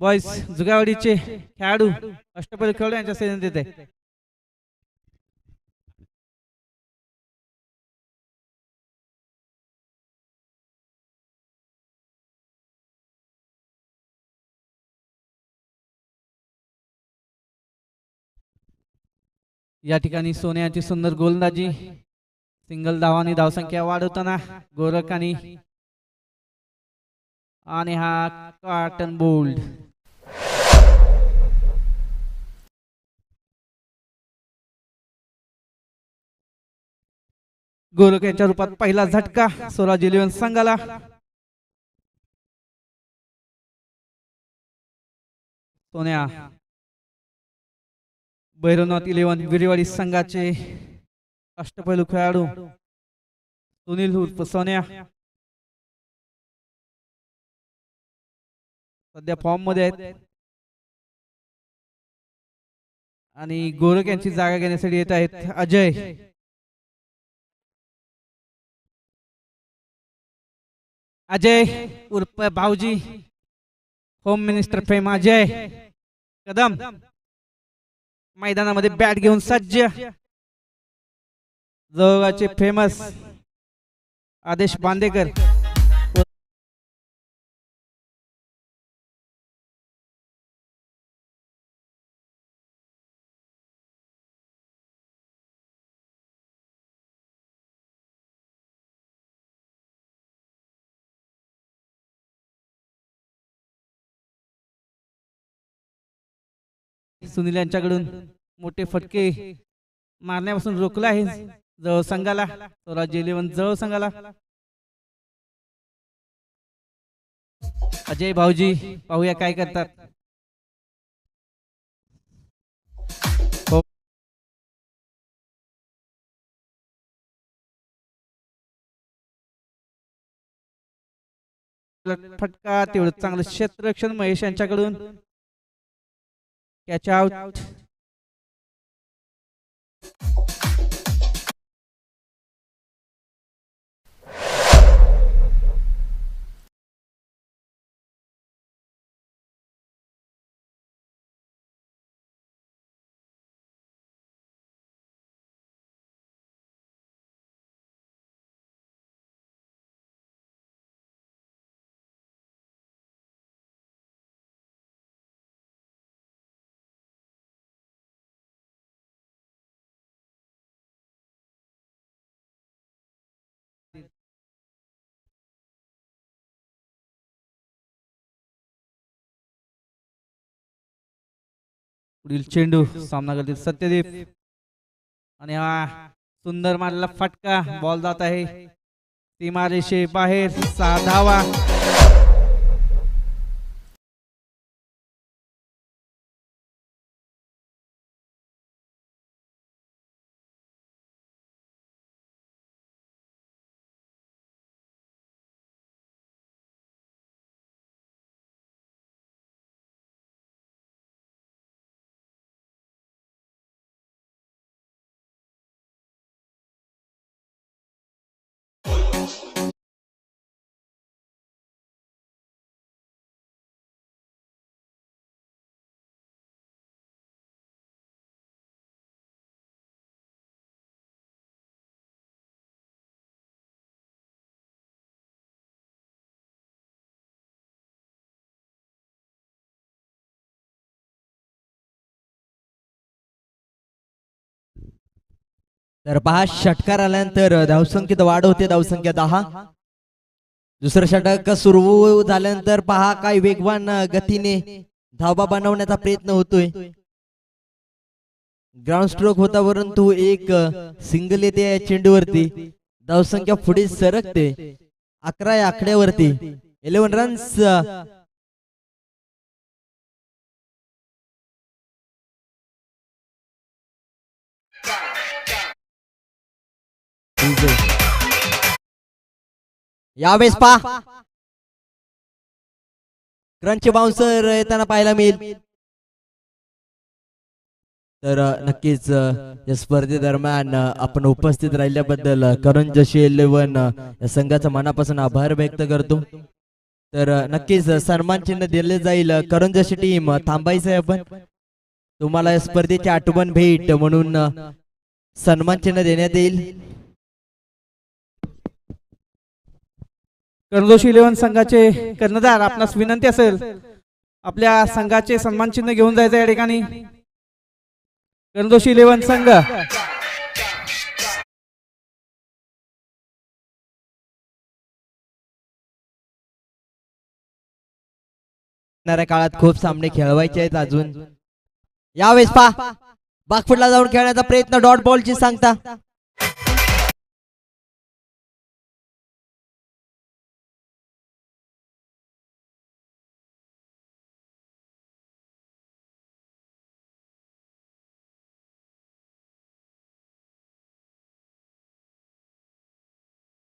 Boys जुगावाडीचे खेळाडू अष्टपैलू खेळाडू यांच्या सेजन देते या ठिकाणी सोन्याची सुंदर गोलंदाजी सिंगल धावानी धावसंख्या वाढवताना गोरख आणि आणि हा कॉटन बोल्ड गोरख यांच्या रूपात पहिला झटका स्वराज इलेव्हन संघाला. सोन्या. भैरवनाथ इलेव्हन विरेवाडी संघाचे अष्टपैलू खेळाडू. सुनील उर्फ सोन्या. सध्या फॉर्ममध्ये आहेत. आणि गोरख यांची जागा घेण्यासाठी येत आहेत अजय. अजय. उर्फ Bhauji. Home minister fame Ajay. Kadam. मैदानामध्ये बॅट घेऊन सज्ज. जवळचे फेमस आदेश बांदेकर. सुनील यांच्याकडून मोठे फटके मारण्यापासून रोखलं आहे. जवळ संघाला स्वराज्य इलेव्हन जवळ संघाला. अजय भाऊजी पाहूया काय करतात. फटका तेवढं चांगलं क्षेत्ररक्षण महेश यांच्याकडून. कॅच आउट पुढील चेंडू सामना करतील सत्यदीप. आणि हा सुंदर मारलेला फटका बॉल जात आहे. सीमारेषे बाहेर सहा धावा तर पहा षटकार आल्यानंतर धावसंख्येत वाढ होते धावसंख्या दहा. दुसरं षटक सुरू झाल्यानंतर पहा काय वेगवान गतीने धावा बनवण्याचा प्रयत्न होतोय. ग्राउंड स्ट्रोक होता परंतु एक सिंगल येते चेंडूवरती. धावसंख्या पुढे सरकते. अकरा आकड्यावरती. इलेव्हन रन्स यावेळेस पा क्रंच बाउन्सर येताना पाहायला मिळेल. तर नक्कीच या स्पर्धेदरम्यान आपण उपस्थित राहिल्याबद्दल करण जशी इलेव्हन या संघाचा मनापासून आभार व्यक्त करतो. तर नक्कीच सन्मान चिन्ह दिले जाईल. करण जशी टीम अ, थांबायचं आहे आपण. तुम्हाला या स्पर्धेची आठवण भेट म्हणून सन्मान चिन्ह देण्यात येईल. कर्णदोषी इलेव्हन संघाचे कर्णधार आपणास विनंती असेल आपल्या संघाचे सन्मान चिन्ह घेऊन जायचं या ठिकाणी. कर्णदोषी इलेव्हन संघ. काळात खूप सामने खेळवायचे आहेत अजून. यावेळेस पा बागफुटला जाऊन खेळण्याचा प्रयत्न डॉट बॉलची सांगता.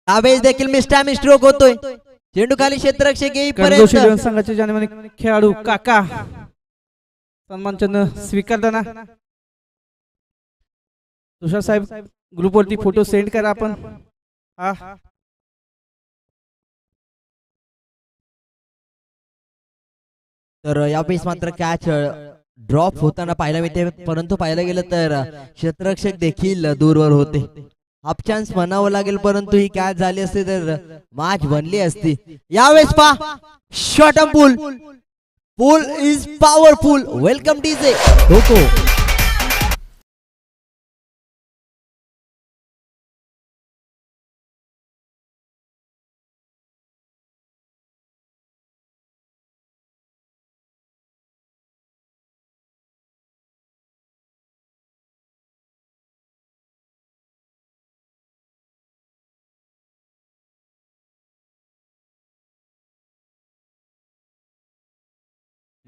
यावेळेस देखील मिस्टर स्ट्रोक होतोय. चेंडू खाली क्षेत्ररक्षक येईपर्यंत संघाचे जानेमाने खेळाडू काका. सन्मान चिन्ह स्वीकारताना. तुषार साहेब ग्रुपवरती फोटो सेंड करा आपण. हा. तर यावेळेस मात्र कॅच ड्रॉप होताना पाहायला मिळते परंतु पाहायला गेलं तर क्षेत्ररक्षक देखील दूरवर होते. हाफ चान्स म्हणावं लागेल परंतु ही कॅच झाली असती तर मॅच बनली असती. यावेळेस पा shot pull. Pull is powerful welcome DJ ठोको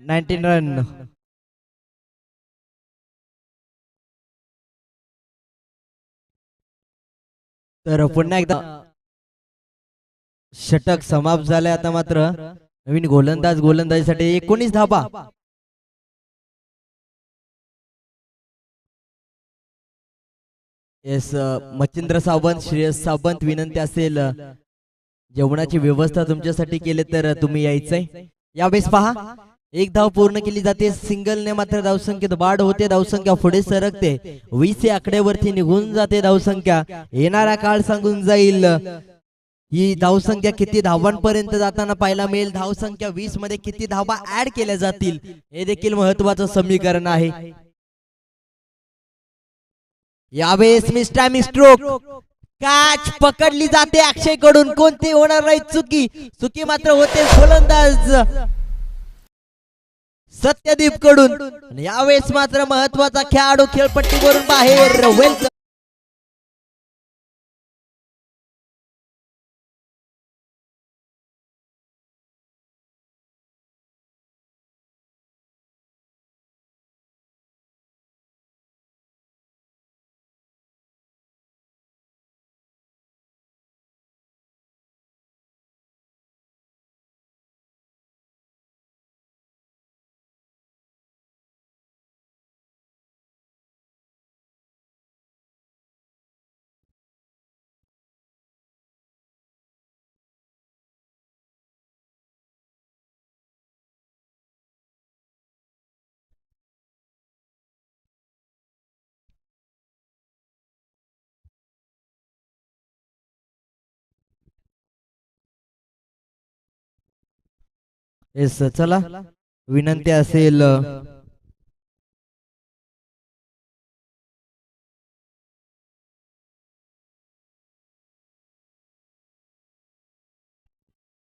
nineteen run. तर पुन्हा एकदा षटक समाप्त झाले आता मात्र. नवीन गोलंदाज गोलंदाजीसाठी एकोणीस धाबा येस मच्छिंद्र सावंत श्रेयस सावंत विनंती असेल. जेवणाची व्यवस्था तुमच्यासाठी केली तर तुम्ही यायचंय. यावेळेस पहा. एक धाव पूर्ण केली जाते. सिंगलने मात्र धावसंख्येत वाढ होते. धावसंख्या पुढे सरकते. वीस या आकड्यावरती निघून जाते धावसंख्या. येणारा काळ सांगून जाईल. ही धावसंख्या किती धावांपर्यंत जाताना पाहायला मिळेल? धावसंख्या वीसमध्ये किती धावा ऍड केल्या जातील? हे देखील महत्वाचं समीकरण आहे. यावेळेस मिस्टर स्ट्रोक काच पकडली जाते अक्षयकडून कोणती होणार नाही? चुकी. चुकी मात्र होते गोलंदाज सत्यदीपकडून यावेळेस मात्र महत्त्वाचा खेळाडू खेळपट्टीवरून बाहेर वेलकम येस चला. विनंती असेल.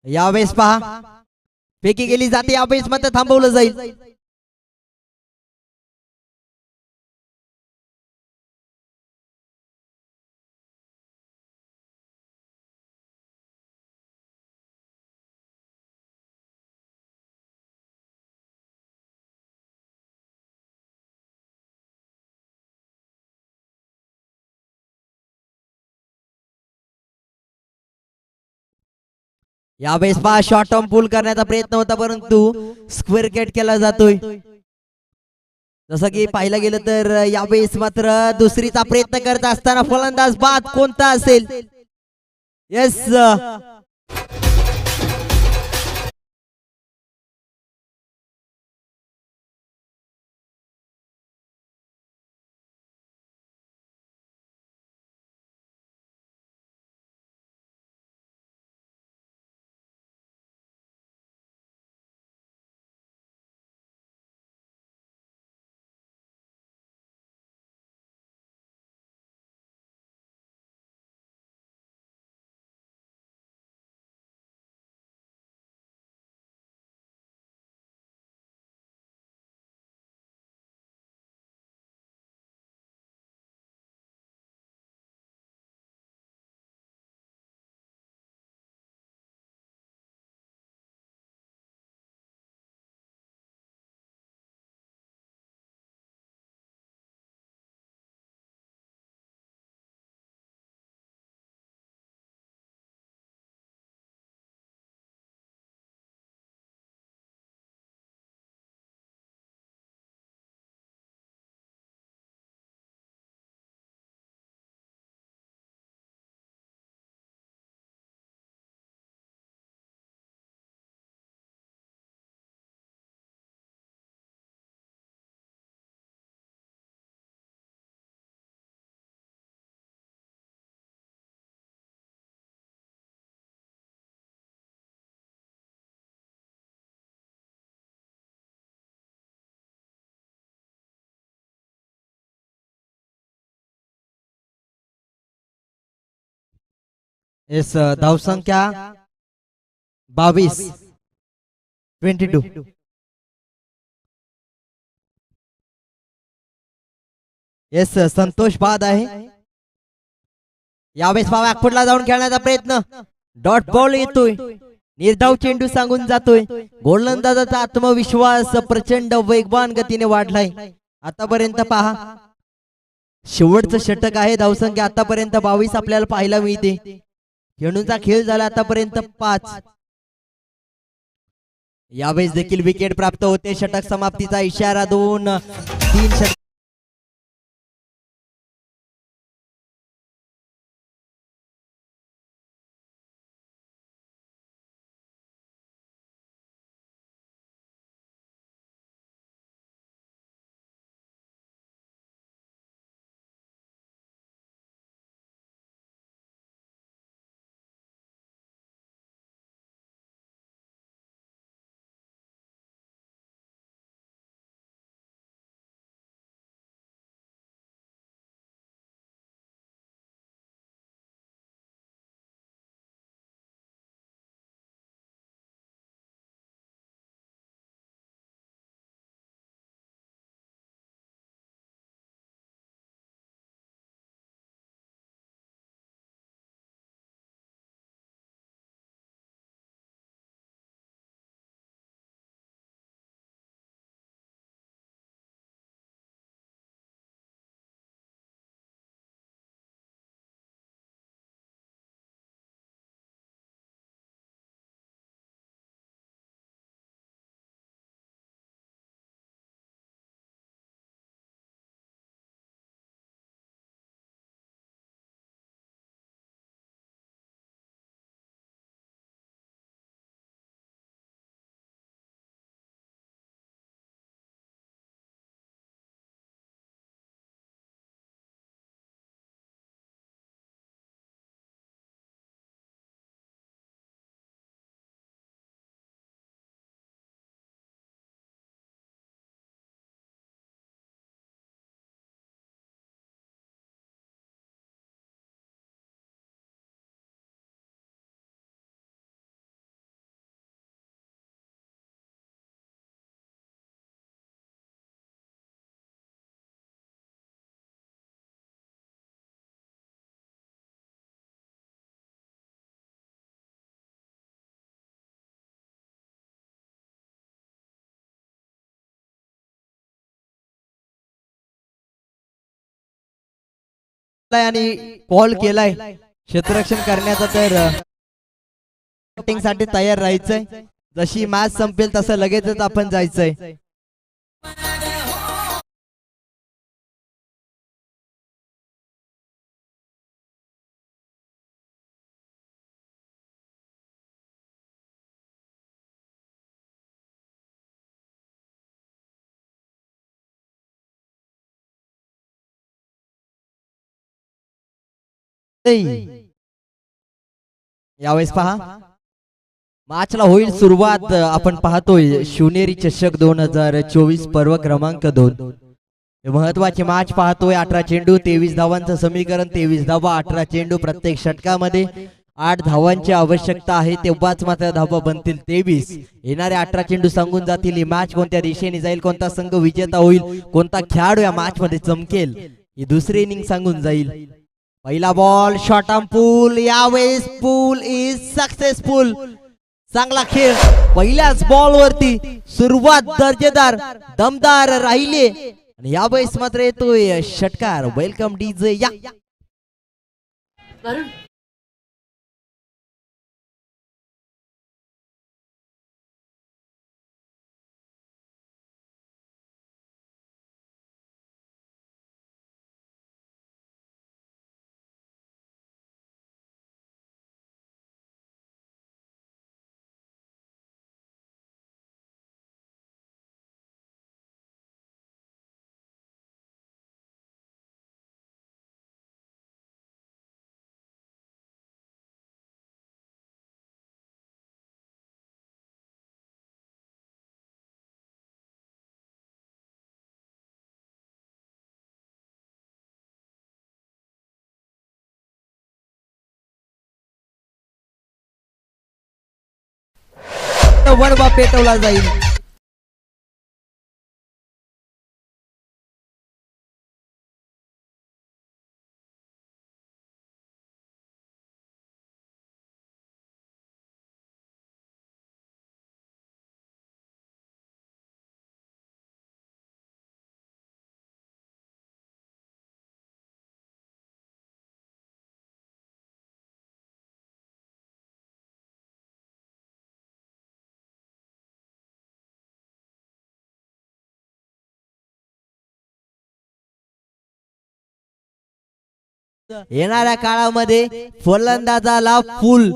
यावेळेस पहा. फेकी गेली जाते यावेळेस मात्र थांबवलं जाईल. यावेळेस पहा शॉर्ट टर्म पूल करण्याचा प्रयत्न होता परंतु स्क्वेअर गेट केला जातोय. जसं की पाहिलं गेलं तर यावेळेस मात्र दुसरीचा प्रयत्न करत असताना फलंदाज बाद कोणता असेल? येस येस धावसंख्या बावीस ट्वेंटी टू येस संतोष बाद आहे. यावेळेस बाबा अॅकफुटला जाऊन खेळण्याचा प्रयत्न. डॉट बॉल येतोय. निर्धाव चेंडू सांगून जातोय. गोलंदाजाचा आत्मविश्वास प्रचंड वेगवान गतीने वाढलाय. आतापर्यंत पहा. शेवटचं षटक आहे. धावसंख्या आतापर्यंत बावीस आपल्याला पाहायला मिळते. खेळूचा खेळ झाला आतापर्यंत पाच. यावेळेस देखील विकेट प्राप्त होते. षटक समाप्तीचा इशारा दोन तीन षटक आणि कॉल केलाय. क्षेत्ररक्षण करण्याचा तर साठी तयार राहायचंय. जशी मॅच संपेल तसं लगेचच आपण जायचंय. यावेळेस पहा. मार्चला होईल सुरुवात आपण पाहतोय शिवनेरी चषक दोन हजार चोवीस पर्व क्रमांक दोन. महत्वाची महत्त्वाचे मॅच पाहतोय अठरा चेंडू तेवीस धावांचं समीकरण तेवीस धावा अठरा चेंडू प्रत्येक षटकामध्ये. आठ धावांची आवश्यकता आहे तेव्हाच मात्र धावा बनतील तेवीस. येणारे अठरा चेंडू सांगून जातील ही मॅच कोणत्या दिशेने जाईल कोणता संघ विजेता होईल कोणता खेळाडू या मॅच मध्ये चमकेल? ही दुसरी इनिंग सांगून जाईल. पहिला बॉल शॉर्ट आर्म पूल यावेळेस पूल इज सक्सेसफुल चांगला खेळ. पहिल्याच बॉल वरती सुरुवात दर्जेदार दमदार राहिले. आणि यावेळेस मात्र येतोय षटकार. वेलकम डीजे या. वरुण पूर्ण वणवा पेटवला जाईल येणाऱ्या काळामध्ये फलंदाजाला फुल.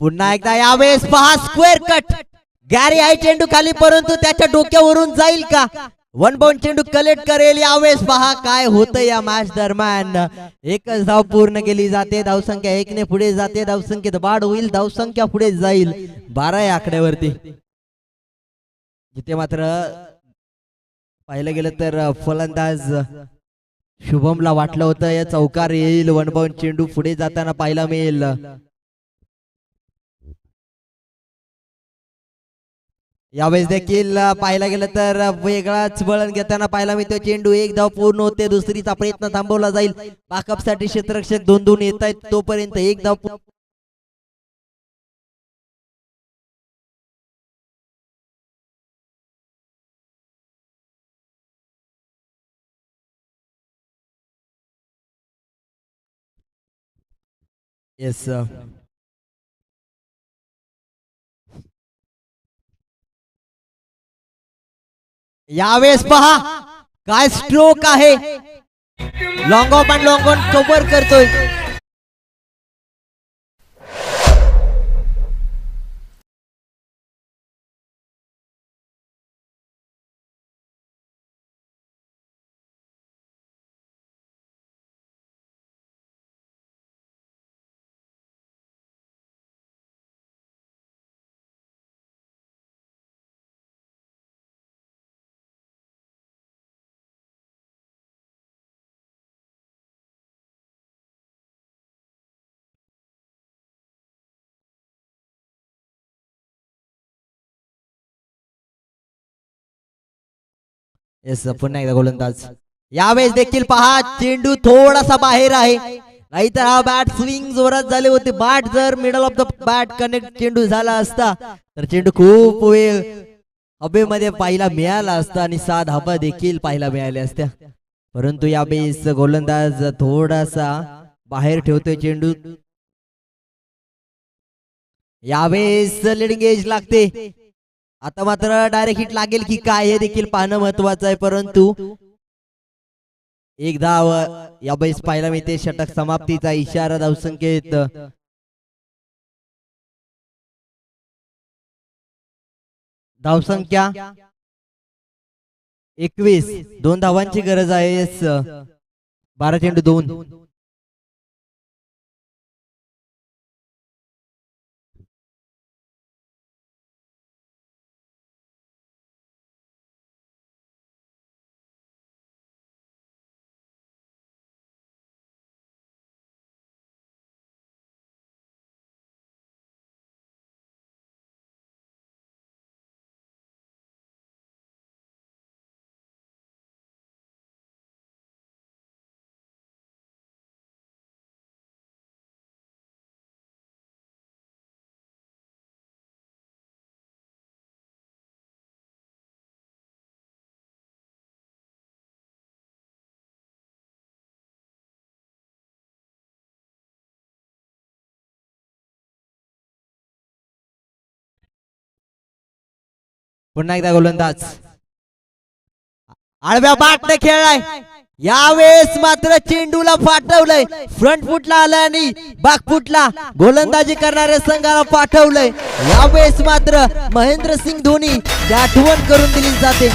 पुन्हा एकदा यावेळेस पहा स्क्वेअर कट गॅरी आई चेंडू खाली परंतु त्याच्या डोक्यावरून जाईल का? वन बाउंड चेंडू कलेक्ट करेल. यावेळेस पहा काय होतं या मॅच दरम्यान. एकच धाव पूर्ण केली जाते. धावसंख्या एकने पुढे जाते. धावसंख्येत वाढ होईल. धावसंख्या पुढे जाईल. बारा या आकड्यावरती. जिथे मात्र पाहिलं गेलं तर फलंदाज शुभमला वाटलं होतं. या चौकार येईल वन चेंडू पुढे जाताना पाहायला मिळेल. यावेळेस देखील पाहायला गेलं तर वेगळाच वळण घेताना पाहायला मिळतो. चेंडू एक धाव पूर्ण होते दुसरीचा प्रयत्न थांबवला जाईल. बॅकअप क्षेत्ररक्षक दोन दोन येत आहेत. तोपर्यंत एक धाव पू- येस यावेळेस पहा काय स्ट्रोक आहे. Long off and long on cover करतोय. येस पुन्हा एकदा गोलंदाज यावेळेस देखील पहा चेंडू थोडासा बाहेर आहे. नाहीतर हा बॅट स्विंग जोरात झाले होते. बॅट जर middle off the bat connect चेंडू झाला असता तर चेंडू खूप वेळ हवेमध्ये पाहायला मिळाला असता आणि सात धाबा देखील पाहायला मिळाल्या असत्या. परंतु यावेळेस गोलंदाज थोडासा बाहेर ठेवतोय चेंडू यावेळेस लिडिंग एज लागते. आता मात्र डायरेक्ट हिट लागेल की काय हे देखील पाहणं महत्वाचं आहे परंतु एक धाव या बैस पाहायला मिळते षटक समाप्तीचा इशारा धावसंख्येत धावसंख्या एकवीस. दोन धावांची गरज आहे बारा चेंडू दोन. पुन्हा एकदा गोलंदाज. आळव्या बाटने खेळलाय. यावेळेस मात्र चेंडूला पाठवलंय. फ्रंट फुटला आलाय आणि बॅक फुटला. गोलंदाजी करणाऱ्या संघाला पाठवलंय. यावेळेस मात्र महेंद्र सिंग धोनी आठवण करून दिली जाते.